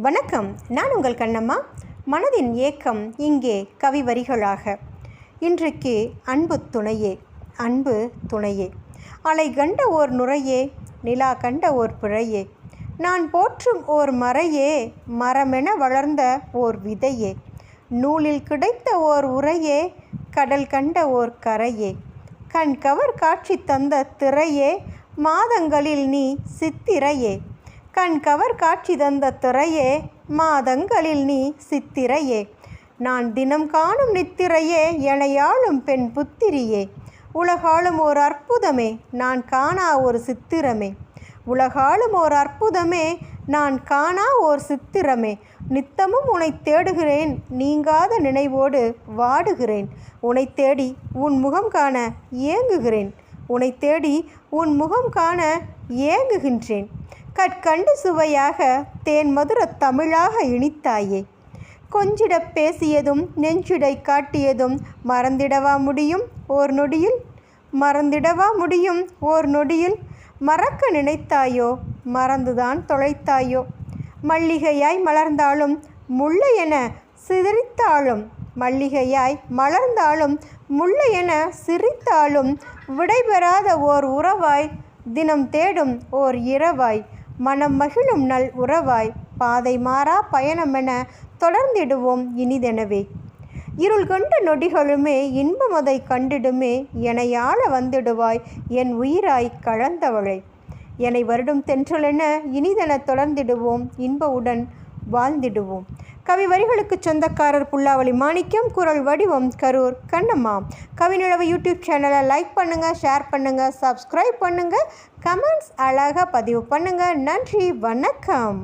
வணக்கம். நான் உங்கள் கண்ணம்மா. மனதின் ஏக்கம் இங்கே கவி வரிகளாக. இன்றைக்கு அன்பு துணையே அன்பு துணையே. அலை கண்ட ஓர் நுரையே நிலா கண்ட ஓர் பிழையே நான் போற்றும் ஓர் மறையே மரமென வளர்ந்த ஓர் விதையே. நூலில் கிடைத்த ஓர் உரையே கடல் கண்ட ஓர் கரையே. கண் கவர் காட்சி தந்த திரையே மாதங்களில் நீ சித்திரையே. கண் கவர் காட்சி தந்த திரையே மாதங்களில் நீ சித்திரையே. நான் தினம் காணும் நித்திரையே எனையாளும் பெண் புத்திரியே. உலகாலும் ஓர் அற்புதமே நான் காணா ஒரு சித்திரமே. உலகாலும் ஓர் அற்புதமே நான் காணா ஓர் சித்திரமே. நித்தமும் உன்னை தேடுகிறேன் நீங்காத நினைவோடு வாடுகிறேன். உன்னை தேடி உன் முகம் காண ஏங்குகிறேன் உனை தேடி உன் முகம் காண ஏங்குகின்றேன் கற்கண்டு சுவையாக தேன் மதுர தமிழாக இனித்தாயே. கொஞ்சிடப் பேசியதும் நெஞ்சிடை காட்டியதும் மறந்திடவா முடியும் ஓர் நொடியில்? மறந்திடவா முடியும் ஓர் நொடியில்? மறக்க நினைத்தாயோ? மறந்துதான் தொலைத்தாயோ? மல்லிகையாய் மலர்ந்தாலும் முள்ளை என சிதறித்தாலும் மல்லிகையாய் மலர்ந்தாலும் முள்ளை என சிரித்தாலும் விடைபெறாத ஓர் உறவாய் தினம் தேடும் ஓர் இரவாய் மனம் மகிழும் நல் உறவாய் பாதை மாறா பயணமென தொடர்ந்திடுவோம் இனிதெனவே. இருள் கண்ட நொடிகளுமே இன்பமதை கண்டிடுமே எனையாள வந்திடுவாய் என் உயிராய் கலந்தவளை என்னை வருடும் தென்றலென இனிதென தொடர்ந்திடுவோம் இன்பவுடன் வாழ்ந்திடுவோம். கவி வரிகளுக்கு சொந்தக்காரர் புல்லாவளி மாணிக்கம் குரல் வடிவம் கரூர் கண்ணம்மா. கவிநிலவு யூடியூப் சேனலை லைக் பண்ணுங்கள் ஷேர் பண்ணுங்கள் சப்ஸ்கிரைப் பண்ணுங்கள் கமெண்ட்ஸ் அழகாக பதிவு பண்ணுங்கள் நன்றி வணக்கம்.